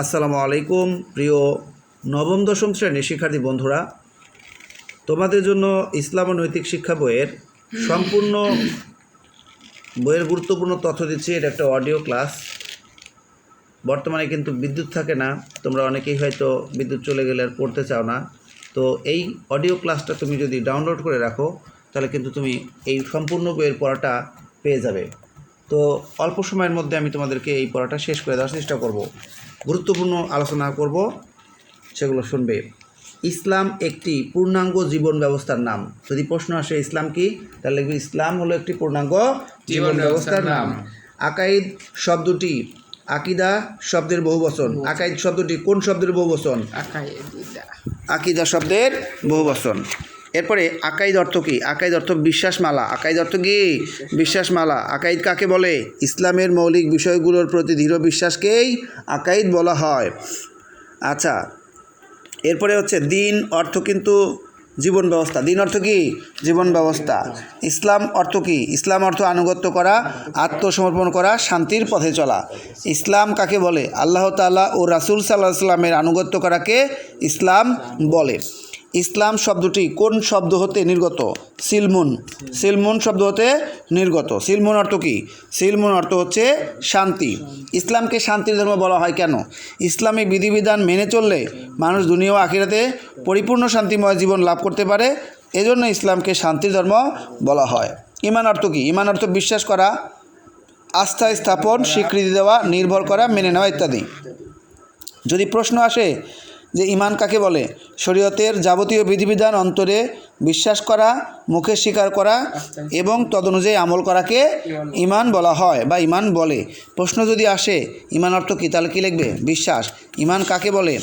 আসসালামু আলাইকুম, প্রিয় নবম, দশম শ্রেণির শিক্ষার্থী বন্ধুরা। তোমাদের জন্য ইসলাম ও নৈতিক শিক্ষা বইয়ের সম্পূর্ণ বইয়ের গুরুত্বপূর্ণ তথ্য দিচ্ছি। এটা একটা অডিও ক্লাস। বর্তমানে কিন্তু বিদ্যুৎ থাকে না। তোমরা অনেকেই হয়তো বিদ্যুৎ চলে গেলে আর পড়তে চাও না। তো এই অডিও ক্লাসটা তুমি যদি ডাউনলোড করে রাখো, তাহলে কিন্তু তুমি এই সম্পূর্ণ বইয়ের পড়াটা পেয়ে যাবে। তো অল্প সময়ের মধ্যে আমি তোমাদেরকে এই পড়াটা শেষ করে দেওয়ার চেষ্টা করব। গুরুত্বপূর্ণ আলোচনা করব সেগুলো শুনবে। ইসলাম একটি পূর্ণাঙ্গ জীবন ব্যবস্থার নাম। যদি প্রশ্ন আসে ইসলাম কি তাহলে লিখবে ইসলাম হলো একটি পূর্ণাঙ্গ জীবন ব্যবস্থার নাম। আকাইদ শব্দটি আকিদা শব্দের বহুবচন আকাইদ শব্দটি কোন শব্দের বহুবচন আকিদা শব্দের বহুবচন এরপরে আকাইদ অর্থ কি? আকাইদ অর্থ বিশ্বাসমালা। আকাইদ অর্থ কি? বিশ্বাসমালা। আকাইদ কাকে বলে? ইসলামের মৌলিক বিষয়গুলোর প্রতি দৃঢ় বিশ্বাসকেই আকাইদ বলা হয়। আচ্ছা এরপরে হচ্ছে দিন অর্থ কিন্তু জীবন ব্যবস্থা। দিন অর্থ কি? জীবন ব্যবস্থা। ইসলাম অর্থ কি? ইসলাম অর্থ আনুগত্য করা, আত্মসমর্পণ করা, শান্তির পথে চলা। ইসলাম কাকে বলে? আল্লাহ তাআলা ও রাসূল সাল্লাহ সাল্লামের আনুগত্য করাকে ইসলাম বলে। ইসলাম শব্দটি কোন শব্দ হতে নির্গত? সিলমুন। সিলমুন শব্দ হতে নির্গত। সিলমুন অর্থ কী? সিলমুন অর্থ হচ্ছে শান্তি। ইসলামকে শান্তির ধর্ম বলা হয় কেন? ইসলামী বিধিবিধান মেনে চললে মানুষ দুনিয়া আখিরাতে পরিপূর্ণ শান্তিময় জীবন লাভ করতে পারে। এজন্য ইসলামকে শান্তির ধর্ম বলা হয়। ইমান অর্থ কি? ইমান অর্থ বিশ্বাস করা, আস্থা স্থাপন, স্বীকৃতি দেওয়া, নির্ভর করা, মেনে নেওয়া ইত্যাদি। যদি প্রশ্ন আসে যে ইমান কাকে বলে? শরীয়তের যাবতীয় বিধিবিধান অন্তরে বিশ্বাস করা, মুখে স্বীকার করা এবং তদনুযায়ী আমল করাকে ইমান বলা হয় বা ইমান বলে। প্রশ্ন যদি আসে ইমান অর্থ কী? তাহলে কী লিখবে? বিশ্বাস। ইমান কাকে বলে?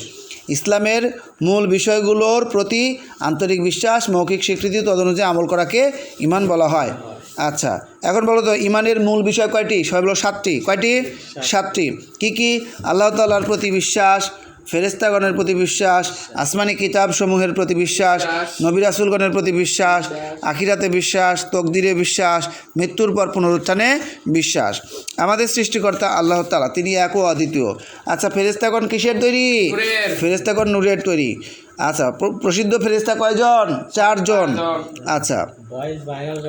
ইসলামের মূল বিষয়গুলোর প্রতি আন্তরিক বিশ্বাস, মৌখিক স্বীকৃতি, তদনুযায়ী আমল করাকে ইমান বলা হয়। আচ্ছা এখন বলো তো ইমানের মূল বিষয় কয়টি? সব হলো সাতটি। কয়টি? সাতটি। কি কি? আল্লাহ তাল্লাহর প্রতি বিশ্বাস ফেরেস্তাগণের প্রতি বিশ্বাস আসমানি কিতাবসমূহের প্রতি বিশ্বাস নবিরাসুলগণের প্রতি বিশ্বাস আখিরাতে বিশ্বাস তকদিরে বিশ্বাস মৃত্যুর পর পুনরুত্থানে বিশ্বাস। আমাদের সৃষ্টিকর্তা আল্লাহ তালা তিনি এক ও অদ্বিতীয়। আচ্ছা ফেরেস্তাগণ কিসের তৈরি। ফেরেস্তাগণ নূরের তৈরি। আচ্ছা প্র- প্রসিদ্ধ ফেরেস্তা কয়জন? চারজন। আচ্ছা।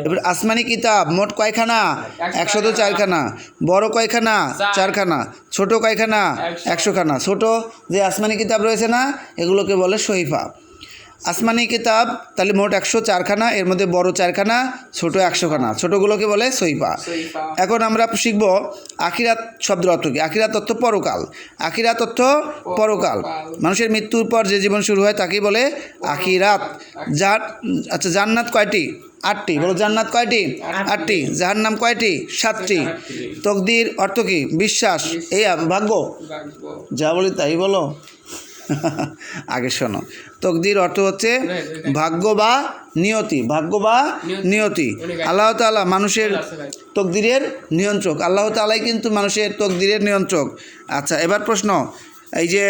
এবার আসমানি কিতাব মোট কয়খানা? একশত চারখানা। বড় কয়খানা? চারখানা। ছোট কয়খানা? একশোখানা। ছোট যে আসমানি কিতাব রয়েছে না এগুলোকে বলে শহীফা। আসমানি কিতাব তাহলে মোট একশো চারখানা এর মধ্যে বড় চারখানা ছোট একশোখানা। ছোটোগুলোকে বলে সইফা সইফা। এখন আমরা শিখব আখিরাত শব্দের অর্থ কি? আখিরাত তথ্য পরকাল। আখিরাত তথ্য পরকাল। মানুষের মৃত্যুর পর যে জীবন শুরু হয় তাকেই বলে আখিরাত। যার আচ্ছা জান্নাত কয়টি? আটটি। বলো জান্নাত কয়টি? আটটি। জাহান্নাম কয়টি? সাতটি। তকদির অর্থ কি? বিশ্বাস। এই ভাগ্য। যা বলি তাই বলো। আগে শোনো। তকদির অর্থ হচ্ছে ভাগ্য বা নিয়তি ভাগ্য বা নিয়তি। আল্লাহ তাআলা মানুষের তকদিরের নিয়ন্ত্রক। আল্লাহ তাআলাই কিন্তু মানুষের তকদিরের নিয়ন্ত্রক। আচ্ছা এবার প্রশ্ন। এই যে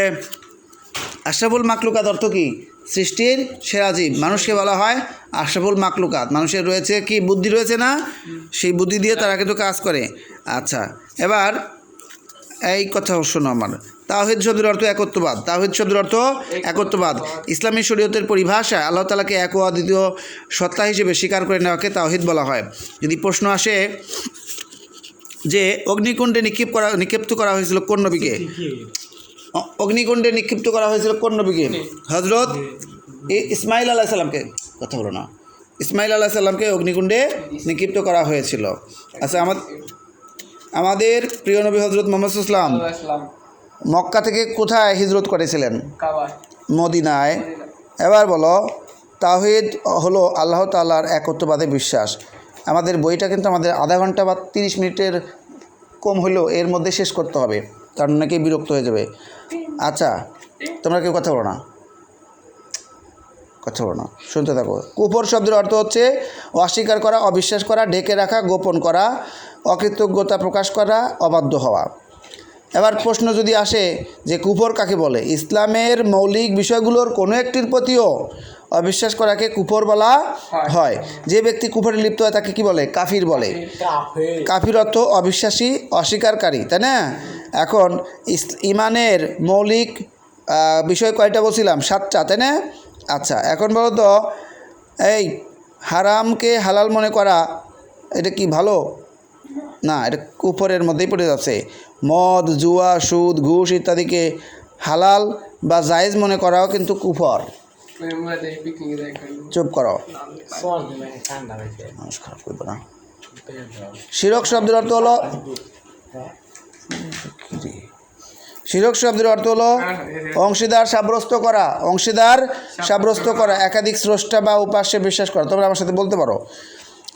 আশরাফুল মাকলুকাত অর্থ কি? সৃষ্টির সেরা জীব। মানুষকে বলা হয় আশরাফুল মাকলুকাত। মানুষের রয়েছে কি? বুদ্ধি রয়েছে না? সেই বুদ্ধি দিয়ে তারা কিন্তু কাজ করে। আচ্ছা এবার এই কথা শোনো আমার। তাওহিদ শব্দের অর্থ একত্ববাদ। তাওহিদ শব্দের অর্থ একত্ববাদ। ইসলামী শরীয়তের পরিভাষা আল্লাহ তালাকে এক অদ্বিতীয় সত্তা হিসেবে স্বীকার করে নেওয়াকে তাওহিদ বলা হয়। যদি প্রশ্ন আসে যে অগ্নিকুণ্ডে নিক্ষেপ করা, নিক্ষিপ্ত করা হয়েছিল কোন নবীকে? অগ্নিকুণ্ডে নিক্ষিপ্ত করা হয়েছিল কোন নবীকে? হজরত ইসমাইল আলাহ সাল্লামকে কথা বলো না। ইসমাইল আলাহ সাল্লামকে অগ্নিকুণ্ডে নিক্ষিপ্ত করা হয়েছিল। আচ্ছা আমার আমাদের প্রিয় নবী হজরত মোহাম্মদ ইসলাম আল্লাহ। মক্কা থেকে কোথায় হিজরত করেছিলেন। মদিনায়। এবার বলো তাহিদ হলো আল্লাহ তাল্লাহর একত্ববাদে বিশ্বাস। আমাদের বইটা কিন্তু আমাদের আধা ঘণ্টা বা তিরিশ মিনিটের কম হলেও এর মধ্যে শেষ করতে হবে কারণ নাকি বিরক্ত হয়ে যাবে। আচ্ছা তোমরা কেউ কথা বলো না। কথা বলো না শুনতে থাকো। কুফর শব্দের অর্থ হচ্ছে অস্বীকার করা অবিশ্বাস করা ঢেকে রাখা গোপন করা অকৃতজ্ঞতা প্রকাশ করা অবাধ্য হওয়া। এবার প্রশ্ন যদি আসে যে কুফর কাকে বলে? ইসলামের মৌলিক বিষয়গুলোর কোনো একটির প্রতিও অবিশ্বাস করাকে কুফর বলা হয়। যে ব্যক্তি কুফরে লিপ্ত হয় তাকে কি বলে? কাফির বলে। কাফির অর্থ অবিশ্বাসী অস্বীকারী তাই না? এখন ইস- ইমানের মৌলিক বিষয় কয়টা বলছিলাম? সাতটা তাই না? আচ্ছা এখন বলো তো এই হারামকে হালাল মনে করা এটা কি ভালো? না, এটা কুফরের মধ্যেই পড়ে যাচ্ছে। মদ, জুয়া, সুদ, ঘুষ ইত্যাদিকে হালাল বা জায়েজ মনে করাও কিন্তু কুফর। চুপ করো। শিরক শব্দের অর্থ হলো শিরক শব্দের অর্থ হলো অংশীদার সাব্যস্ত করা। অংশীদার সাব্যস্ত করা। একাধিক স্রষ্টা বা উপাস্যে বিশ্বাস করা। তোমরা আমার সাথে বলতে পারো।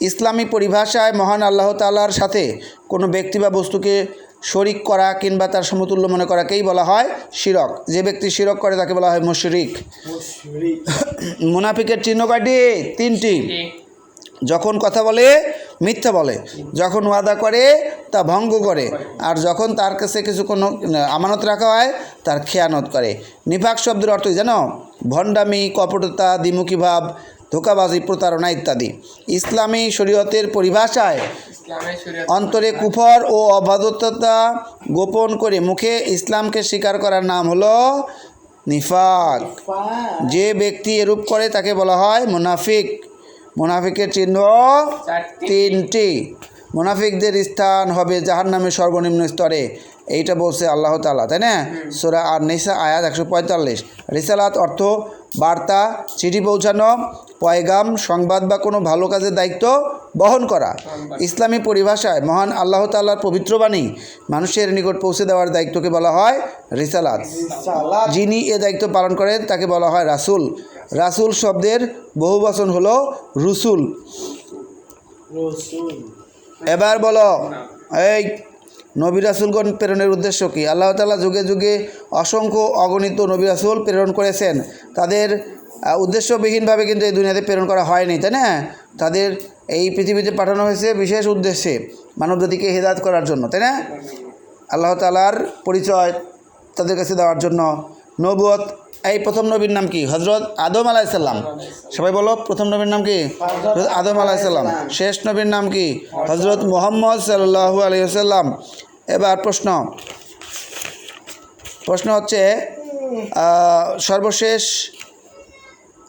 ইসলামী পরিভাষায় মহান আল্লাহ তাআলার সাথে কোনো ব্যক্তি বা বস্তুকে শরিক করা কিংবা তার সমতুল্য মনে করাকেই বলা হয় শিরক। যে ব্যক্তি শিরক করে তাকে বলা হয় মুশরিক। মুনাফিকের চিহ্ন কয়টি? তিনটি। যখন কথা বলে মিথ্যা বলে। যখন ওয়াদা করে তা ভঙ্গ করে। আর যখন তার কাছে কিছু কোনো আমানত রাখা হয় তার খেয়ানত করে। নিফাক শব্দের অর্থ জানো ভণ্ডামি কপটতা দ্বিমুখী ভাব ধোকাবাজি প্রতারণা ইত্যাদি। ইসলামী শরীয়তের পরিভাষায় অন্তরে কুফর ও অবাধ্যতা গোপন করে মুখে ইসলামকে স্বীকার করার নাম হলো নিফাক। যে ব্যক্তি এরূপ করে তাকে বলা হয় মুনাফিক। মুনাফিকের চিহ্ন তিনটি। মুনাফিকদের স্থান হবে জাহান্নামের সর্বনিম্ন স্তরে। এইটা বলছে আল্লাহ তাআলা তাই না? সোরা আর নিসা আয়াত একশো পঁয়তাল্লিশ। রিসালাত অর্থ বার্তা চিঠি পৌঁছানো পয়গাম সংবাদ বা কোনো ভালো কাজের দায়িত্ব বহন করা। ইসলামী পরিভাষায় মহান আল্লাহ তাআলার পবিত্র বাণী মানুষের নিকট পৌঁছে দেওয়ার দায়িত্বকে বলা হয় রিসালাত। যিনি এ দায়িত্ব পালন করেন তাকে বলা হয় রাসূল। রাসূল শব্দের বহু বচন হলো রুসুল। এবার বলো এই নবী রাসুলগণ প্রেরণের উদ্দেশ্য কী? আল্লাহ তালা যুগে যুগে অসংখ্য অগণিত নবী রাসুল প্রেরণ করেছেন। তাদের উদ্দেশ্যবিহীনভাবে কিন্তু এই দুনিয়াতে প্রেরণ করা হয়নি, তাই না? তাদের এই পৃথিবীতে পাঠানো হয়েছে বিশেষ উদ্দেশ্যে মানব জাতিকে হেদায়ত করার জন্য, তাই না? আল্লাহ তালার পরিচয় তাদের কাছে দেওয়ার জন্য নবুয়ত এই প্রথম নবীর নাম কি? হজরত আদম আলাইসাল্লাম সবাই বলো প্রথম নবীর নাম কি? হজরত আদম আলাইসাল্লাম শেষ নবীর নাম কি? হজরত মোহাম্মদ সাল্লাহু আলাইসাল্লাম এবার প্রশ্ন। প্রশ্ন হচ্ছে সর্বশেষ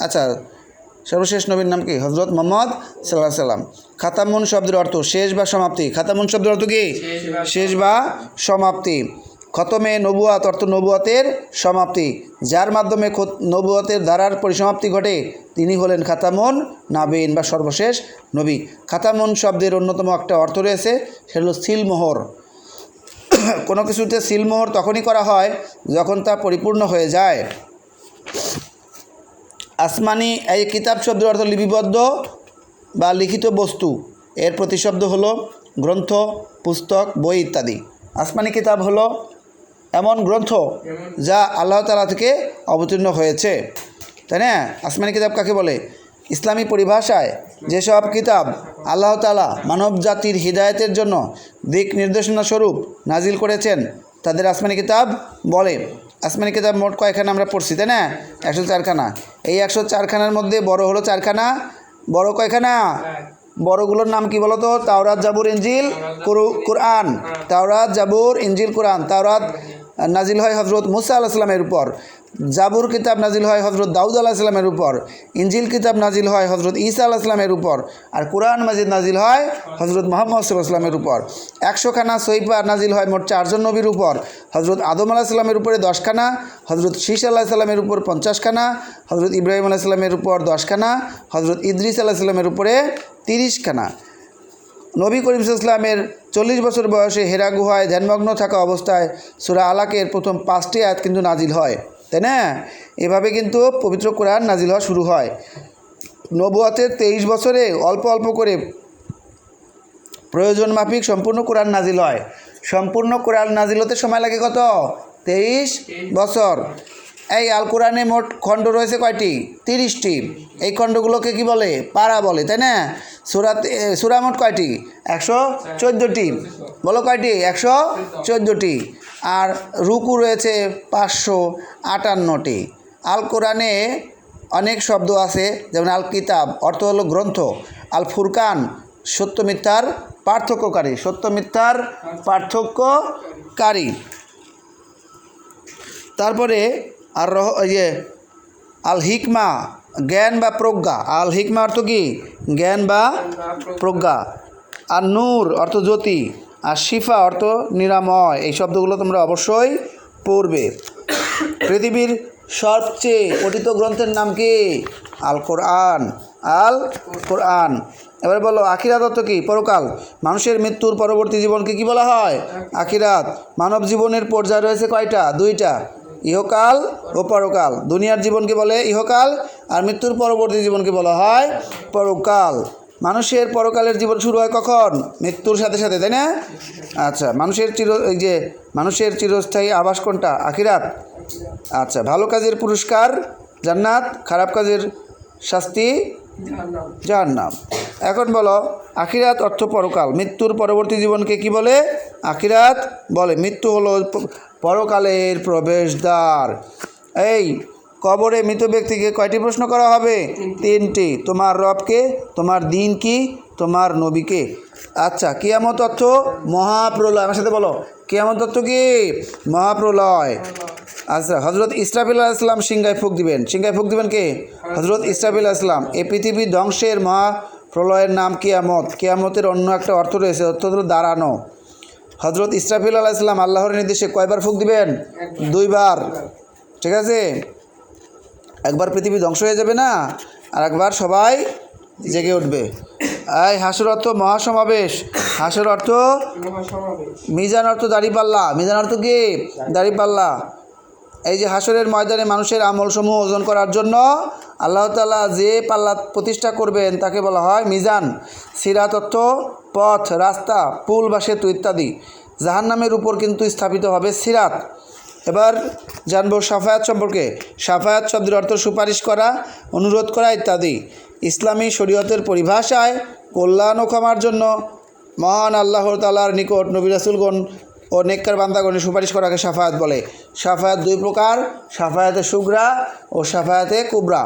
আচ্ছা সর্বশেষ নবীর নাম কি? হজরত মোহাম্মদ সাল্লাহ সাল্লাম খাতামুন শব্দের অর্থ শেষ বা সমাপ্তি। খাতামুন শব্দের অর্থ কি? শেষ বা সমাপ্তি। খতমে নবুয়াত, অর্থ নবুয়াতের সমাপ্তি, যার মাধ্যমে নবুয়াতের ধারার পরিসমাপ্তি ঘটে, তিনি হলেন খাতামুন নাবিন বা সর্বশেষ নবী। খাতামুন শব্দের অন্যতম একটা অর্থ রয়েছে সেটা হলো সিলমোহর কোনো কিছুতে সিলমোহর তখনই করা হয় যখন তা পরিপূর্ণ হয়ে যায়। আসমানি এই কিতাব শব্দের অর্থ লিপিবদ্ধ বা লিখিত বস্তু। এর প্রতিশব্দ হলো গ্রন্থ, পুস্তক, বই ইত্যাদি। আসমানি কিতাব হলো এমন গ্রন্থ যা আল্লাহ তালা থেকে অবতীর্ণ হয়েছে। তাই না? আসমানি কিতাব কাকে বলে? ইসলামী পরিভাষায় যেসব কিতাব আল্লাহ তালা মানব জাতির হৃদায়তের জন্য দিক নির্দেশনা স্বরূপ নাজিল করেছেন, তাদের আসমানি কিতাব বলে। আসমানি কিতাব মোট কয়খানা আমরা পড়ছি, তাই না? একশো চারখানা। এই একশো চারখানার মধ্যে বড় হলো চারখানা। বড় কয়খানা? বড়গুলোর নাম কি বলতো? তাওরাত, জাবুর ইঞ্জিল কুরু- কুরআন। তাওরাত, জাবুর ইঞ্জিল কুরআন। তাওরাত নাজিল হয় হজরত মুসা আল্লাহ সাল্লামের উপর। জাবুর কিতাব নাজিল হয় হজরত দাউদ আল্লাহ সাল্লামের উপর। ইঞ্জিল কিতাব নাজিল হয় হজরত ঈসা আল্লাহ সাল্লামের উপর। আর কোরআন মাজিদ নাজিল হয় হজরত মোহাম্মদ সাল্লাহ সাল্লামের উপর। একশোখানা সৈফা নাজিল হয় মোট চারজন নবীর উপর। হজরত আদম আলাহ সাল্লামের উপরে দশখানা হজরত শীষ আল্লাহ সাল্লামের উপর পঞ্চাশখানা হজরত ইব্রাহিম আলাহ সাল্লামের উপর দশখানা হজরত ইদ্রিস আল্লাহ সাল্লামের উপরে তিরিশখানা। নবী করিম ইসলামের চল্লিশ বছর বয়সে হেরা গুহায় ধ্যানমগ্ন থাকা অবস্থায় সুরা আলাকের প্রথম পাঁচটি আয়াত কিন্তু নাজিল হয়, তাই না? এভাবে কিন্তু পবিত্র কোরআন নাজিল হওয়া শুরু হয়। নবুয়াতের তেইশ বছরে অল্প অল্প করে প্রয়োজন মাফিক সম্পূর্ণ কোরআন নাজিল হয়। সম্পূর্ণ কোরআন নাজিল হতে সময় লাগে কত? তেইশ বছর। এই আল কোরআনে মোট খণ্ড রয়েছে কয়টি? তিরিশটি। এই খণ্ডগুলোকে কি বলে? পারা বলে, তাই না? সুরাত সুরা মোট কয়টি? একশো চোদ্দোটি। বলো কয়টি? একশো চোদ্দোটি। আর রুকু রয়েছে পাঁচশো আটান্নটি। আল কোরআনে অনেক শব্দ আছে, যেমন আল কিতাব, অর্থ হলো গ্রন্থ। আল ফুরকান, সত্য মিথ্যার পার্থক্যকারী, সত্য মিথ্যার পার্থক্যকারী। তারপরে আর রহ ইয়ে আল হিকমা জ্ঞান বা প্রজ্ঞা। আল হিকমা অর্থ কি? জ্ঞান বা প্রজ্ঞা। আর নূর অর্থ জ্যোতি। আর শিফা অর্থ নিরাময়। এই শব্দগুলো তোমরা অবশ্যই পড়বে। পৃথিবীর সবচেয়ে পঠিত গ্রন্থের নাম কি? আল কোরআন আল কোরআন এবার বলো, আখিরাত অর্থ কি? পরকাল। মানুষের মৃত্যুর পরবর্তী জীবনকে কি বলা হয়? আখিরাত। মানব জীবনের পর্যায় রয়েছে কয়টা? দুইটা। ইহকাল ও পরকাল। দুনিয়ার জীবনকে বলে ইহকাল আর মৃত্যুর পরবর্তী জীবনকে বলা হয় পরকাল। মানুষের পরকালের জীবন শুরু হয় কখন? মৃত্যুর সাথে সাথে, তাই না? আচ্ছা মানুষের চির, এই যে, মানুষের চিরস্থায়ী আবাস কোনটা? আখিরাত। আচ্ছা ভালো কাজের পুরস্কার জান্নাত, খারাপ কাজের শাস্তি জাহান্নাম। এখন বলো, আখিরাত অর্থ পরকাল। মৃত্যুর পরবর্তী জীবনকে কি বলে? আখিরাত বলে। মৃত্যু হলো পরকালের প্রবেশদ্বার। এই কবরে মৃত ব্যক্তিকে কয়টি প্রশ্ন করা হবে? তিনটি। তোমার রবকে, তোমার দিন কি তোমার নবীকে। আচ্ছা কিয়ামত অর্থ মহাপ্রলয়, আমার সাথে বলো, কিয়ামত অর্থ কি? মহাপ্রলয়। আচ্ছা হজরত ইসরাফিল ইসলাম সিংহায় ফুক দিবেন। সিংহায় ফুক দিবেন কে? হজরত ইসরাফিল ইসলাম এ পৃথিবী ধ্বংসের মহাপ্রলয়ের নাম কিয়ামত। কিয়ামতের অন্য একটা অর্থ রয়েছে, অর্থ হলো দাঁড়ানো। হজরত ইসরাফিল আল্লাহ ইসলাম আল্লাহর নির্দেশে কয়বার ফুক দিবেন? দুইবার। ঠিক আছে? একবার পৃথিবী ধ্বংস হয়ে যাবে না আর একবার সবাই জেগে উঠবে। এই হাসুর অর্থ মহাসমাবেশ। হাসুর অর্থ মিজান অর্থ দাড়িপাল্লা। মিজান অর্থ কি? দাড়িপাল্লা। এই যে হাসরের ময়দানে মানুষের আমলসমূহ ওজন করার জন্য আল্লাহ তালা যে পাল্লা প্রতিষ্ঠা করবেন তাকে বলা হয় মিজান সিরাত অর্থ পথ, রাস্তা, পুল বা সেতু ইত্যাদি। জাহান্নামের উপর কিন্তু স্থাপিত হবে সিরাত। এবার জানব সাফায়াত সম্পর্কে। সাফায়াত শব্দের অর্থ সুপারিশ করা, অনুরোধ করা ইত্যাদি। ইসলামী শরীয়তের পরিভাষায় কল্যাণ ও ক্ষমার জন্য মহান আল্লাহ তালার নিকট নবী রাসুলগণ ও নেককার বান্দাগণের সুপারিশ করাকে সাফায়াত বলে। সাফায়াত দুই প্রকার, সাফায়াতে সুগ্রা ও সাফায়াতে কুবরা।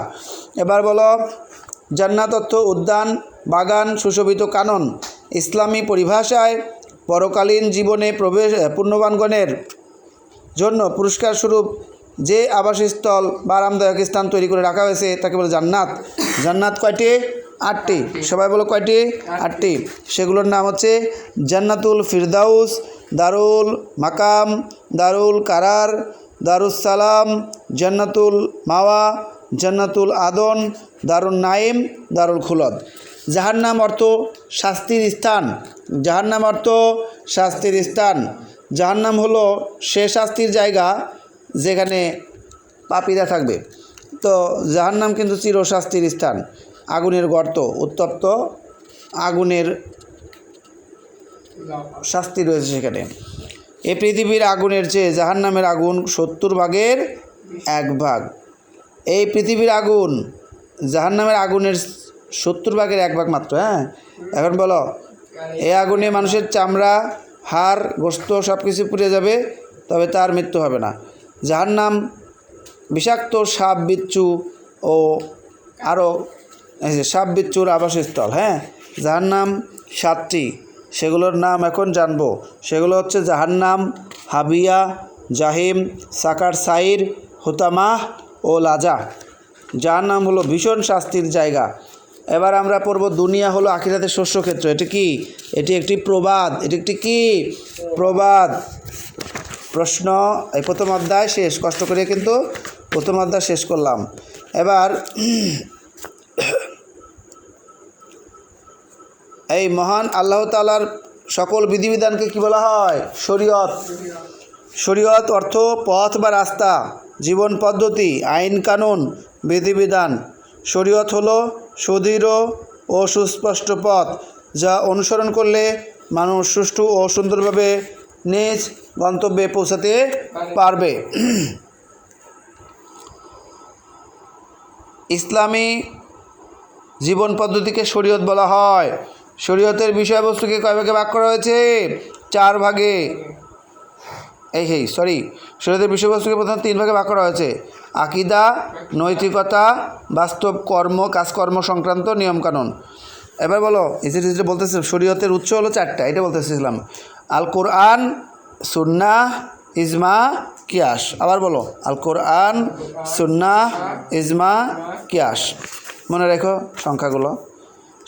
এবার বলো জান্নাত অর্থ উদ্যান, বাগান, সুশোভিত কানন, ইসলামী পরিভাষায় পরকালীন জীবনে প্রবেশ পূর্ণবানগণের জন্য পুরস্কার স্বরূপ যে আবাসস্থল বা আরামদায়ক স্থান তৈরি করে রাখা হয়েছে, তাকে বলে জান্নাত। জান্নাত কয়টি? আটটি। সবাই বলো কয়টি? আটটি। সেগুলোর নাম হচ্ছে জান্নাতুল ফিরদাউস দারুল মাকাম, দারুল কারার, দারুস সালাম, জান্নাতুল মাওয়া, জান্নাতুল আদন দারুল নাইম, দারুল খুলদ। জাহান্নাম অর্থ শাস্তির স্থান। জাহান্নাম অর্থ শাস্তির স্থান। জাহান্নাম হলো সে শাস্তির জায়গা যেখানে পাপীরা থাকবে। তো জাহান্নাম কিন্তু চিরশাস্তির স্থান। আগুনের গর্ত, উত্তপ্ত আগুনের শাস্তি রয়েছে সেখানে। এ পৃথিবীর আগুনের চেয়ে জাহান্নামের আগুন সত্তর ভাগের এক ভাগ। এই পৃথিবীর আগুন জাহান্নামের আগুনের সত্তর ভাগের এক ভাগ মাত্র হ্যাঁ? এখন বলো, এই আগুনে মানুষের চামড়া, হাড়, গোস্ত সব কিছু পুড়ে যাবে, তবে তার মৃত্যু হবে না। যাহার নাম বিষাক্ত সাপ, বিচ্ছু ও আরও সাপ, বিচ্ছুর আবাসস্থল হ্যাঁ? যাহার নাম সাতটি। সেগুলোর নাম এখন জানব। সেগুলো হচ্ছে জাহান্নাম, হাবিয়া, জাহিম, সাকার সাইর, হুতামাহ ও লাজা। যার নাম হলো ভীষণ শাস্তির জায়গা। এবার আমরা পড়ব দুনিয়া হলো আখিরাতের শস্যক্ষেত্র। এটি কি? এটি একটি প্রবাদ। এটি একটি কি? প্রবাদ। প্রশ্ন এই প্রথম অধ্যায় শেষ। কষ্ট করে কিন্তু প্রথম অধ্যায় শেষ করলাম। এবার এই মহান আল্লাহ তালার সকল বিধিবিধানকে কি বলা হয়? শরীয়ত। শরীয়ত অর্থ পথ বা রাস্তা, জীবন পদ্ধতি, আইন কানুন, বিধিবিধান। শরীয়ত হলো সুদৃঢ় ও সুস্পষ্ট পথ যা অনুসরণ করলে মানুষ সুষ্ঠু ও সুন্দরভাবে নিজ গন্তব্যে পৌঁছাতে পারবে। ইসলামী জীবন পদ্ধতিকে শরীয়ত বলা হয়। শরীয়তের বিষয়বস্তুকে কয় ভাগে ভাগ করা হয়েছে? চার ভাগে। এই হেই সরি শরীয়তের বিষয়বস্তুকে প্রথম তিন ভাগে ভাগ করা হয়েছে। আকিদা, নৈতিকতা, বাস্তব কর্ম, কাজকর্ম সংক্রান্ত নিয়মকানুন। এবার বলো যে যেটা বলতেছে, শরীয়তের উৎস হলো চারটা, এটা বলতেছিলাম আল কোরআন সুন্না ইজমা, কিয়াস। আবার বলো আল কোরআন সুন্না ইজমা, কিয়াস। মনে রেখো সংখ্যাগুলো।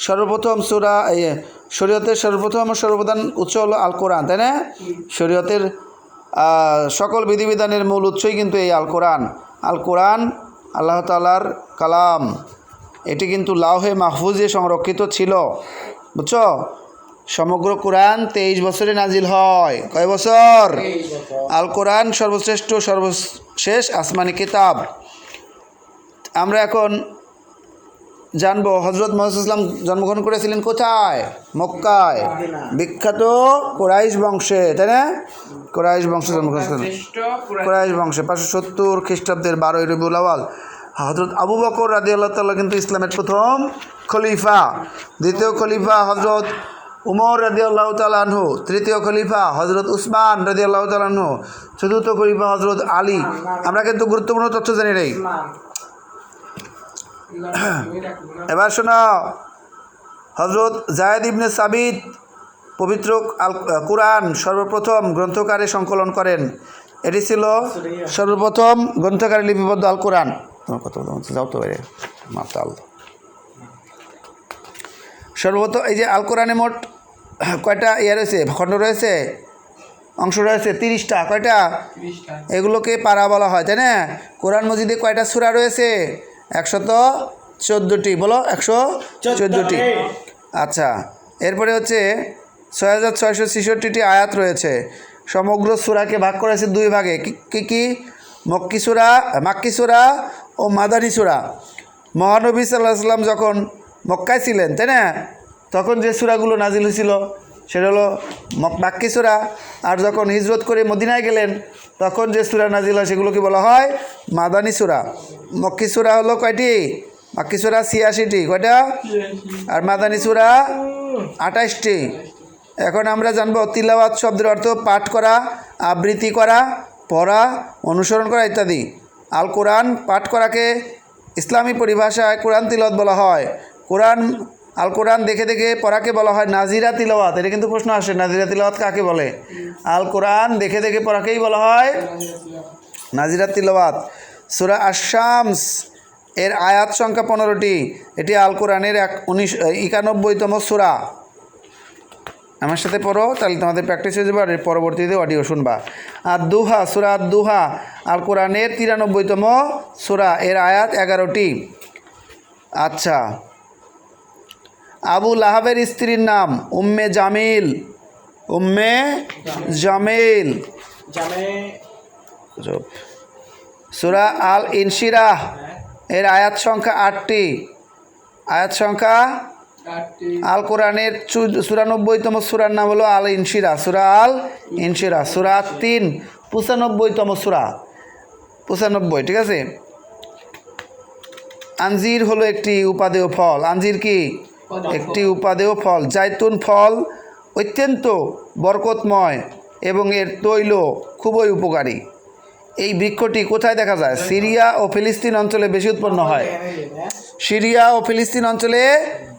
সর্বপ্রথম সুরা শরীয়তের সর্বপ্রথম সর্বপ্রধান উৎস হলো আল কোরআন তাই না? শরীয়তের সকল বিধিবিধানের মূল উৎসই কিন্তু এই আল কোরআন আল কোরআন আল্লাহ তালার কালাম। এটি কিন্তু লাউহে মাহফুজে সংরক্ষিত ছিল। বুঝছ? সমগ্র কোরআন তেইশ বছরে নাজিল হয়। কয় বছর? আল কোরআন সর্বশ্রেষ্ঠ, সর্বশেষ আসমানি কিতাব। আমরা এখন জানব হজরত মোহাম্মদ ইসলাম জন্মগ্রহণ করেছিলেন কোথায়? মক্কায়। বিখ্যাত কোরাইশ বংশে তাই না? কোরাইশ বংশে জন্মগ্রহণ কোরাইশ। বংশে পাঁচশো সত্তর খ্রিস্টাব্দের বারোই রবিউল আওয়াল হজরত আবু বকর রাজি আল্লাহ তাল্লাহ কিন্তু ইসলামের প্রথম খলিফা। দ্বিতীয় খলিফা হজরত উমর রাজি আল্লাহ তালাহু তৃতীয় খলিফা হজরত উসমান রাজি আল্লাহ তালাহু চতুর্থ খলিফা হজরত আলী। আমরা কিন্তু গুরুত্বপূর্ণ তথ্য জানি নেই। এবার শোনো। হজরত জায়দ ইবনে সাবিত পবিত্র আল কোরআন সর্বপ্রথম গ্রন্থকারে সংকলন করেন। এটি ছিল সর্বপ্রথম গ্রন্থকারে লিপিবদ্ধ আল কোরআন তোমার কথা যাও তো বাইরে। মাতাল। সর্বপ্রথম এই যে আল কোরআনে মোট কয়টা ইয়ে রয়েছে? খণ্ড রয়েছে? অংশ রয়েছে? তিরিশটা। কয়টা? এগুলোকে পারা বলা হয় তাই না? কোরআন মজিদে কয়টা সুরা রয়েছে? একশত চোদ্দোটি বলো একশো চোদ্দোটি। আচ্ছা এরপরে হচ্ছে ছয় হাজার ছয়শো ছেষট্টিটি আয়াত রয়েছে। সমগ্র সূরাকে ভাগ করেছে দুই ভাগে। কি- কি মক্কি সূরা মাক্কি সূরা ও মাদানী সূরা। মহানবী সাল্লাহ সাল্লাম যখন মক্কায় ছিলেন তাই না? তখন যে সূরাগুলো নাজিল হয়েছিল সেটা হলো মাক্কি সূরা আর যখন হিজরত করে মদিনায় গেলেন তখন যে সূরা নাজিল হয় সেগুলোকে বলা হয় মাদানী সূরা। মক্কি সূরা হলো কয়টি? মাক্কি সূরা ছিয়াশিটি কয়টা? আর মাদানী সূরা আঠাশটি এখন আমরা জানব তিলাওয়াত শব্দের অর্থ পাঠ করা আবৃত্তি করা পড়া অনুসরণ করা ইত্যাদি। আল কোরআন পাঠ করাকে ইসলামী পরিভাষায় কোরআন তিলত বলা হয়। কোরআন আল কোরআন দেখে দেখে পড়াকে বলা হয় নাজিরা তিলাওয়াত। এটা কিন্তু প্রশ্ন আসে, নাজিরা তিলাওয়াত কাকে বলে? আল কোরআন দেখে দেখে পড়াকেই বলা হয় নাজিরা তিলাওয়াত। সুরা আশামস এর আয়াত সংখ্যা পনেরোটি। এটি আল কোরআনের এক উনিশ, একানব্বইতম সুরা। আমার সাথে পড়ো, তাহলে তোমাদের প্র্যাকটিস হয়ে যাবে পরবর্তীতে অডিও শুনবা। আর দুহা সুরা দুহা আল কোরআনের তিরানব্বইতম সুরা, এর আয়াত এগারোটি। আচ্ছা আবু লাহাবের স্ত্রীর নাম উম্মে জামিল। উম্মে জামিল। সুরা আল ইনশিরাহ এর আয়াত সংখ্যা আটটি। আয়াত সংখ্যা আল কোরআনের চুরানব্বইতম সুরার নাম হলো আল ইনশিরা সুরা আল ইনশিরা সুরা তিন, পঁচানব্বইতম সুরা। পঁচানব্বই, ঠিক আছে? আঞ্জির হলো একটি উপাদেয় ফল। আঞ্জির কি? একটি উপাদেয় ফল জাইতুন ফল অত্যন্ত বরকতময় এবং এর তৈল খুবই উপকারী। এই বৃক্ষটি কোথায় দেখা যায়? সিরিয়া ও ফিলিস্তিন অঞ্চলে বেশি উৎপন্ন হয়। সিরিয়া ও ফিলিস্তিন অঞ্চলে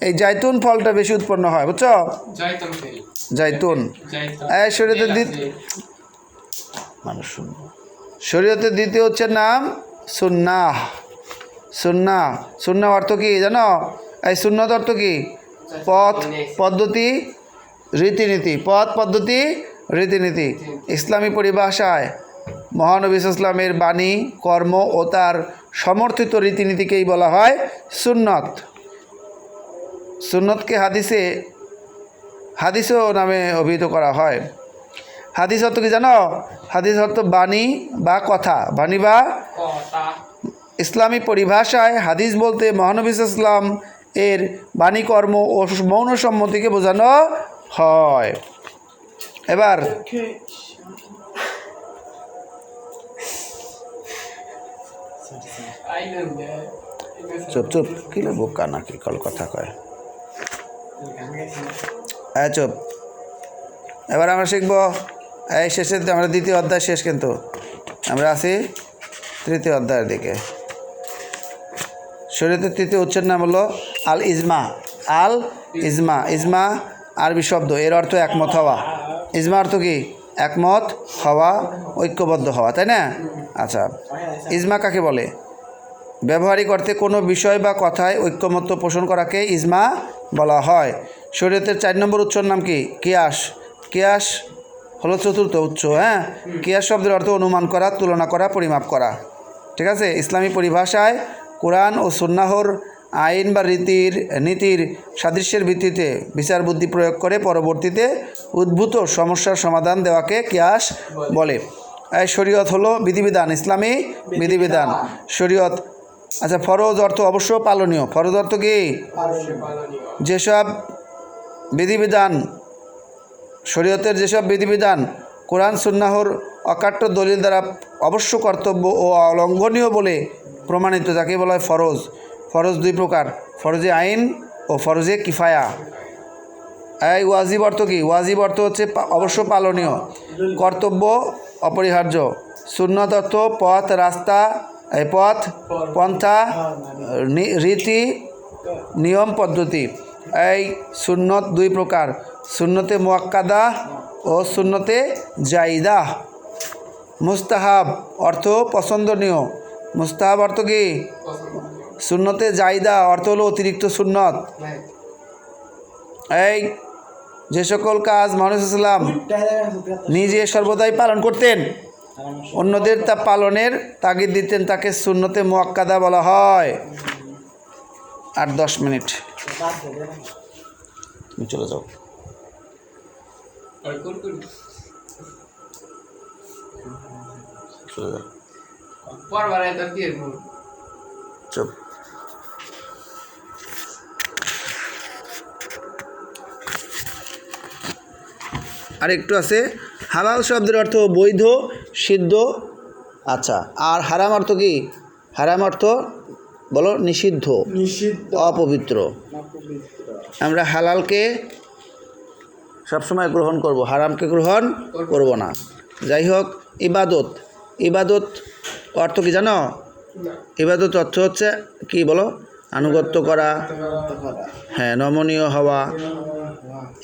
এই জাইতুন ফলটা বেশি উৎপন্ন হয় বুঝছ? জয়তন জাইতুন। জয়তন শরীয়তের মানুষ শরীয়তের দ্বিতীয় হচ্ছে নাম সুন্নাহ। সুন্না সুন্না অর্থ কি জানো? এই সুন্নত অর্থ কি? পথ পদ্ধতি রীতিনীতি। পথ পদ্ধতি রীতিনীতি। ইসলামী পরিভাষায় মহানবী ইসলামের বাণী কর্ম ও তার সমর্থিত রীতিনীতিকেই বলা হয় সুন্নত। সুন্নতকে হাদিসে হাদিসও নামে অভিহিত করা হয়। হাদিস অর্থ কি জানো? হাদিস অর্থ বাণী বা কথা। বাণী বা ইসলামী পরিভাষায় হাদিস বলতে মহানবী ইসলাম এর বাণী কর্ম ও মৌন সম্মতিকে বোঝানো হয়। এবার চুপ চুপ, কি বোকা নাকি কল কথা কয়? হ্যাঁ চুপ। এবার আমরা শিখব, এই শেষের আমরা দ্বিতীয় অধ্যায় শেষ কিন্তু। আমরা আছি তৃতীয় অধ্যায়ের দিকে। শরীরের তৃতীয় উচ্চের নাম হলো আল ইজমা আল ইজমা ইজমা আরবি শব্দ, এর অর্থ একমত হওয়া। ইজমা অর্থ কি? একমত হওয়া, ঐক্যবদ্ধ হওয়া, তাই না? আচ্ছা ইজমা কাকে বলে? ব্যবহারিক অর্থে কোনো বিষয় বা কথায় ঐক্যমত্য পোষণ করাকে ইজমা বলা হয়। শরীয়তের চার নম্বর উৎসর নাম কি? কিয়াস। কিয়াস হলো চতুর্থ উৎস হ্যাঁ? কিয়াস শব্দের অর্থ অনুমান করা, তুলনা করা, পরিমাপ করা। ঠিক আছে? ইসলামী পরিভাষায় কোরআন ও সুন্নাহর আইন বা রীতির, নীতির সাদৃশ্যের ভিত্তিতে বিচার বুদ্ধি প্রয়োগ করে পরবর্তীতে উদ্ভূত সমস্যার সমাধান দেওয়াকে কিয়াস বলে। এই শরীয়ত হলো বিধিবিধান, ইসলামী বিধিবিধান। শরীয়ত আচ্ছা ফরজ অর্থ অবশ্য পালনীয়। ফরজ অর্থ কি? যেসব বিধিবিধান, শরীয়তের যেসব বিধিবিধান কোরআন, সুন্নাহর অকাট্য দলিল দ্বারা অবশ্য কর্তব্য ও অলঙ্ঘনীয় বলে প্রমাণিত, যাকে বলা হয় ফরজ ফরজ দুই প্রকার, ফরজে আইন ও ফরজে কিফায়া। এই ওয়াজিব অর্থ কি? ওয়াজিব অর্থ হচ্ছে অবশ্য পালনীয়, কর্তব্য অপরিহার্য। সুন্নত অর্থ পথ, রাস্তা, এই পথ, পন্থা রীতি, নিয়ম, পদ্ধতি। এই সুন্নত দুই প্রকার, সুন্নতে মোয়াক্কাদা ও সুন্নতে জাইদা। মুস্তাহাব অর্থ পছন্দনীয়। মুস্তাহাব অর্থ কি? সুন্নতে জাইদা অর্থ হলো অতিরিক্ত সুন্নত। এই যে সকল কাজ মানুষ ইসলাম নিজে সর্বদাই পালন করতেন অন্যদের তা পালনের তাগিদ দিতেন তাকে সুন্নতে মোয়াক্কাদা বলা হয়। আর দশ মিনিট। তুমি চলে যাও। চলে যাও। চুপ। আর একটু আছে। হালাল শব্দের অর্থ বৈধ সিদ্ধ আচ্ছা আর হারাম অর্থ কি? হারাম অর্থ বলো নিষিদ্ধ নিষিদ্ধ অপবিত্র। আমরা হালালকে সবসময় গ্রহণ করব হারামকে গ্রহণ করব না। যাই হোক ইবাদত। ইবাদত অর্থ কি জানো? ইবাদত অর্থ হচ্ছে কি বলো? আনুগত্য করা। হ্যাঁ নমনীয় হওয়া।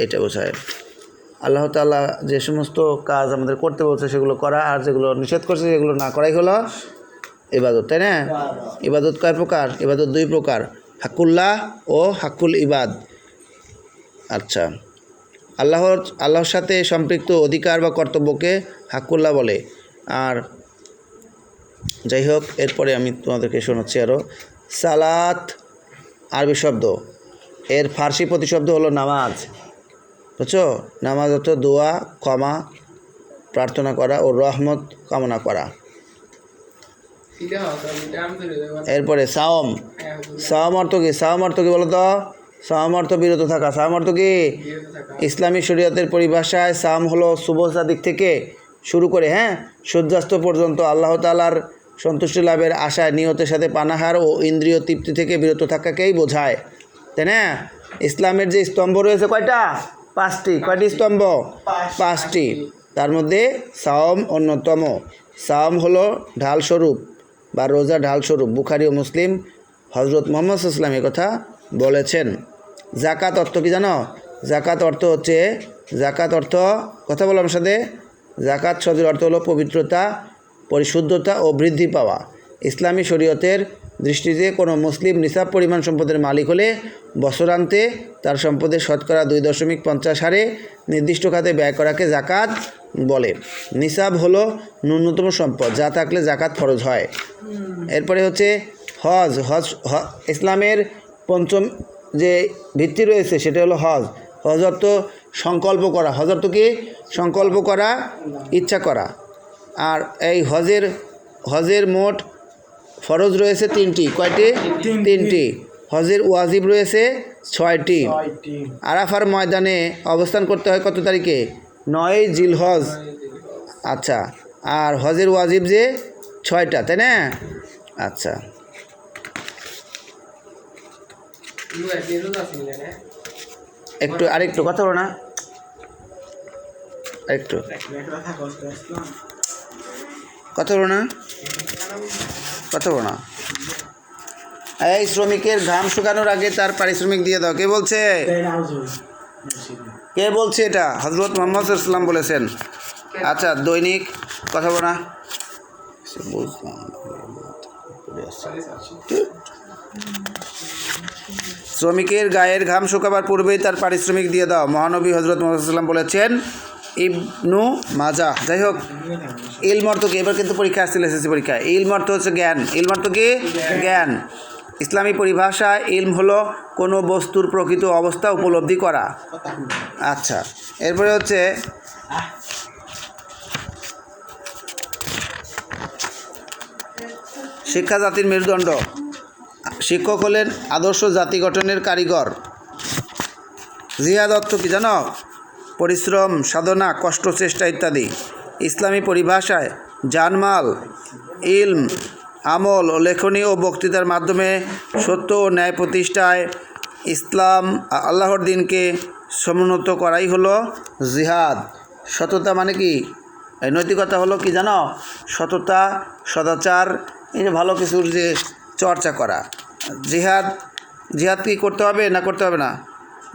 এটা বোঝায়। আল্লাহ তাআলা যে সমস্ত কাজ আমাদের করতে বলছে, সেগুলো করা, আর যেগুলো নিষেধ করছে, সেগুলো না করাই হলো ইবাদত, তাই না? ইবাদত কয় প্রকার? ইবাদত দুই প্রকার হাকুল্লাহ ও হাকুল ইবাদ। আচ্ছা আল্লাহর আল্লাহর সাথে সম্পৃক্ত অধিকার বা কর্তব্যকে হাকুল্লাহ বলে। আর যাই হোক, এরপরে আমি তোমাদেরকে শোনাচ্ছি আরও সালাত আরবি শব্দ। এর ফার্সি প্রতিশব্দ হলো নামাজ। বুঝছ? নামাজ অর্থ দোয়া, ক্ষমা, প্রার্থনা করা ও রহমত কামনা করা। এরপরে সাওম। সাওম অর্থ কি? সাওম অর্থ কি বলো তো সাওম অর্থ বিরত থাকা। সাওম অর্থ কি? ইসলামী শরীয়তের পরিভাষায় সাম হলো শুভ দিক থেকে শুরু করে হ্যাঁ? সূর্যাস্ত পর্যন্ত আল্লাহ তালার সন্তুষ্টি লাভের আশায় নিয়তের সাথে পানাহার ও ইন্দ্রিয় তৃপ্তি থেকে বিরত থাকাকেই বোঝায়। তাই না? ইসলামের যে স্তম্ভ রয়েছে কয়টা? পাঁচটি, কয়টি স্তম্ভ? পাঁচটি। তার মধ্যে সাওম অন্যতম। সাওম হলো ঢাল স্বরূপ বা রোজা ঢাল স্বরূপ বুখারি ও মুসলিম হজরত মোহাম্মদ ইসলাম কথা বলেছেন। জাকাত অর্থ কি জানো? জাকাত অর্থ হচ্ছে জাকাত অর্থ কথা বলো আমার সাথে? জাকাত শব্দের অর্থ হলো পবিত্রতা, পরিশুদ্ধতা ও বৃদ্ধি পাওয়া। ইসলামী শরীয়তের দৃষ্টিতে কোনো মুসলিম নিসাব পরিমাণ সম্পদের মালিক হলে বছরান্তে তার সম্পদের শতকরা দুই দশমিক পঞ্চাশ হারে নির্দিষ্ট খাতে ব্যয় করাকে জাকাত বলে। নিসাব হলো ন্যূনতম সম্পদ, যা থাকলে জাকাত ফরজ হয়। এরপরে হচ্ছে হজ হজ ইসলামের পঞ্চম যে ভিত্তি রয়েছে সেটা হলো হজ। হজ অর্থ সংকল্প করা। হজ অর্থ কি? সংকল্প করা, ইচ্ছা করা। আর এই হজের হজের মোট ফরজ রয়েছে তিনটি। কয়টি? তিনটি। হজের ওয়াজিব রয়েছে ছয়টি। আরাফার ময়দানে অবস্থান করতে হয় কত তারিখে? নয় জিল হজ আচ্ছা আর হজের ওয়াজিব যে ছয়টা তাই না? আচ্ছা। একটু আরেকটু কথা বলো না। একটু কথা বলো না। বলো না? এই শ্রমিকের ঘাম শুকানোর আগে তার পারিশ্রমিক দিয়ে দাও। কে বলছে? কে বলছে এটা? হজরত মোহাম্মদ ইসলাম বলেছেন। আচ্ছা দৈনিক কথা বলা। শ্রমিকের গায়ের ঘাম শুকাবার পূর্বেই তার পারিশ্রমিক দিয়ে দাও। মহানবী হজরত মোহাম্মদ বলেছেন ইবনু মাজা। যাই হোক ইলম অর্থ কি এবার কিন্তু পরীক্ষা আসছিল এসএসসি পরীক্ষা। ইলম অর্থ হচ্ছে জ্ঞান। ইলম অর্থ কি? জ্ঞান। ইসলামী পরিভাষায় ইলম হলো কোনো বস্তুর প্রকৃত অবস্থা উপলব্ধি করা। আচ্ছা এরপরে হচ্ছে শিক্ষা জাতির মেরুদণ্ড। শিক্ষক হলেন আদর্শ জাতি গঠনের কারিগর। জিহাদ অর্থ কি জানো? পরিশ্রম, সাধনা, কষ্ট, চেষ্টা ইত্যাদি। ইসলামী পরিভাষায় জানমাল, ইলম, আমল ও লেখনী ও বক্তৃতার মাধ্যমে সত্য ও ন্যায় প্রতিষ্ঠায় ইসলাম আল্লাহর দিনকে সমুন্নত করাই হলো জিহাদ। সততা মানে কি? এই নৈতিকতা হলো কি জানো? সততা, সদাচার, এই যে ভালো কিছুর যে চর্চা করা। জিহাদ জিহাদ কি করতে হবে না করতে হবে না?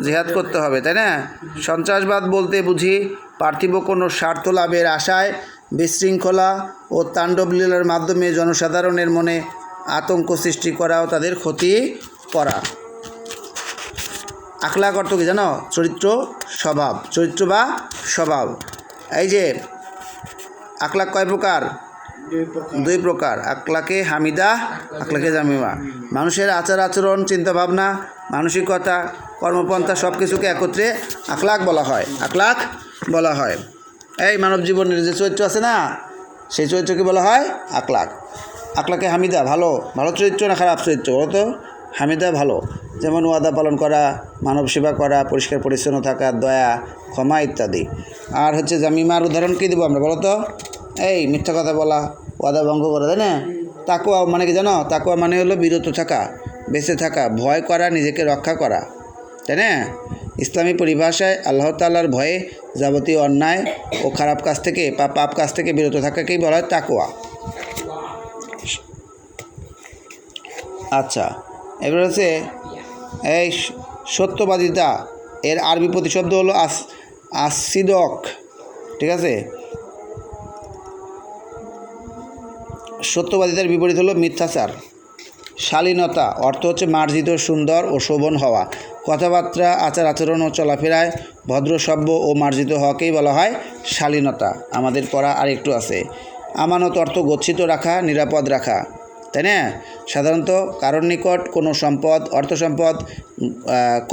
জিহাদ করতে হবে, তাই না? সন্ত্রাসবাদ বলতে বুঝি পার্থিব কোনো স্বার্থ লাভের আশায় বিশৃঙ্খলা ও তাণ্ডব লীলার মাধ্যমে জনসাধারণের মনে আতঙ্ক সৃষ্টি করা ও তাদের ক্ষতি করা। আখলাক অর্থ কি জানো? চরিত্র, স্বভাব। চরিত্র বা স্বভাব। এই যে, আখলাক কয় প্রকার? দুই প্রকার আকলাকে হামিদা আকলাকে জামিমা। মানুষের আচার আচরণ, চিন্তাভাবনা, মানসিকতা, কর্মপন্থা সব কিছুকে একত্রে আকলাক বলা হয় আকলাক বলা হয়। এই মানব জীবনের যে চরিত্র আছে না, সেই চরিত্রকে বলা হয় আকলাক আকলাকে হামিদা, ভালো। ভালো চরিত্র না খারাপ চরিত্র বলো তো হামিদা ভালো। যেমন ওয়াদা পালন করা, মানব সেবা করা, পরিষ্কার পরিচ্ছন্ন থাকা, দয়া, ক্ষমা ইত্যাদি। আর হচ্ছে জামিমার উদাহরণ কী দেবো আমরা বলো তো এই মিথ্যা কথা বলা ওয়াদা ভঙ্গ করা, তাই না? তাকুয়া মানে কি জানো? তাকুয়া মানে হলো বিরত থাকা, বেঁচে থাকা, ভয় করা, নিজেকে রক্ষা করা, তাই না? ইসলামী পরিভাষায় আল্লাহ তাল্লার ভয়ে যাবতীয় অন্যায় ও খারাপ কাজ থেকে বা পাপ কাজ থেকে বিরত থাকাকেই বলা হয় তাকুয়া আচ্ছা এবার হচ্ছে, এই সত্যবাদিতা, এর আরবি প্রতিশব্দ হলো আস, আসিদক, ঠিক আছে? সত্যবাদিতার বিপরীত হলো মিথ্যাচার। শালীনতা, অর্থ হচ্ছে মার্জিত, সুন্দর ও শোভন হওয়া। কথাবার্তা, আচার আচরণ ও চলাফেরায় ভদ্রসভ্য ও মার্জিত হওয়াকেই বলা হয় শালীনতা। আমাদের পড়া আরেকটু আছে। আমানত, অর্থ গচ্ছিত রাখা, নিরাপদ রাখা। তাই না? সাধারণত কারোর নিকট কোনো সম্পদ, অর্থ সম্পদ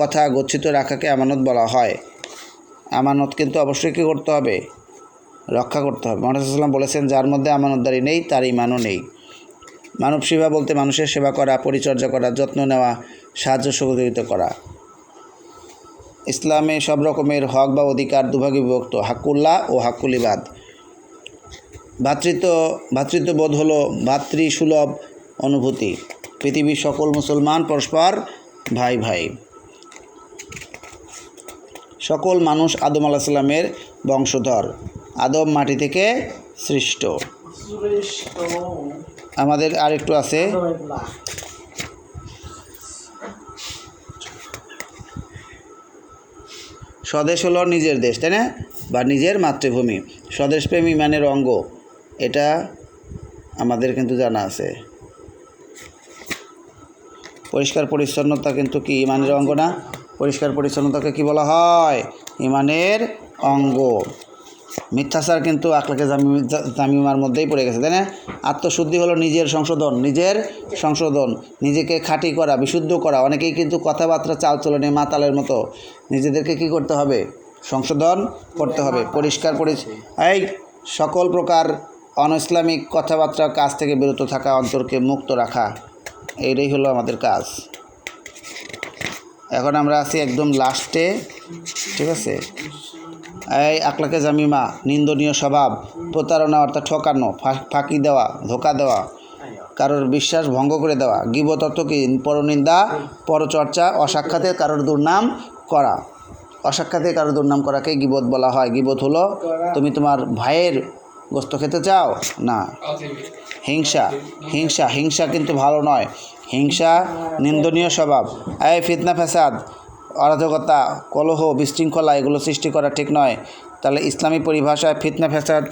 কথা গচ্ছিত রাখাকে আমানত বলা হয়। আমানত কিন্তু অবশ্যই কী করতে হবে? রক্ষা করতে হবে। মহারাজাম বলেছেন, যার মধ্যে আমানতদারি নেই, তার ইমানও নেই। মানব সেবা বলতে মানুষের সেবা করা, পরিচর্যা করা, যত্ন নেওয়া, সাহায্য সহযোগিতা করা। ইসলামে সব রকমের হক বা অধিকার দুভাগে বিভক্ত হাকুল্লাহ ও হাকুলিবাদ ভাতৃত্ব, ভাতৃত্ববোধ হলো ভাতৃসুলভ অনুভূতি, পৃথিবীর সকল মুসলমান পরস্পর ভাই ভাই সকল মানুষ আদম আলাহ সাল্লামের বংশধর। আদম মাটি থেকে সৃষ্ট। আমাদের আরেকটু আছে। স্বদেশ হলো নিজের দেশ, তাই না? বা নিজের মাতৃভূমি। স্বদেশপ্রেম ইমানের অঙ্গ এটা আমাদের কিন্তু জানা আছে। পরিষ্কার পরিচ্ছন্নতা কিন্তু কি? ইমানের অঙ্গ না? পরিষ্কার পরিচ্ছন্নতাকে কি বলা হয়? ইমানের অঙ্গ। মিথ্যাচার কিন্তু আকলাকে জামি- জামিমার মধ্যেই পড়ে গেছে, তাই না? আত্মশুদ্ধি হলো নিজের সংশোধন নিজের সংশোধন, নিজেকে খাঁটি করা, বিশুদ্ধ করা। অনেকেই কিন্তু কথাবার্তা, চালচলনে মাতালের মতো। নিজেদেরকে কি করতে হবে? সংশোধন করতে হবে, পরিষ্কার পরি এই সকল প্রকার অনইসলামিক কথাবার্তা কাজ থেকে বিরত থাকা, অন্তরকে মুক্ত রাখা, এইটাই হলো আমাদের কাজ। এখন আমরা আছি একদম লাস্টে ঠিক আছে? এই আকলাকে জামিমা, নিন্দনীয় স্বভাব, প্রতারণা অর্থাৎ ঠকানো ফাঁকি দেওয়া, ধোকা দেওয়া, কারোর বিশ্বাস ভঙ্গ করে দেওয়া গিবত কি? পরনিন্দা, পরচর্চা অসাক্ষাতে কারোর দুর্নাম করা। অসাক্ষাতে কারোর দুর্নাম করাকে গিবত বলা হয়। গিবত হলো, তুমি তোমার ভাইয়ের গোস্ত খেতে চাও? না। হিংসা। হিংসা। হিংসা কিন্তু ভালো নয়। হিংসা নিন্দনীয় স্বভাব। এই ফিতনা ফ্যাসাদ অরাধকতা কলহ বিশৃঙ্খলা এগুলো সৃষ্টি করা ঠিক নয়। তাহলে ইসলামী পরিভাষায় ফিতনা ফ্যাসাদ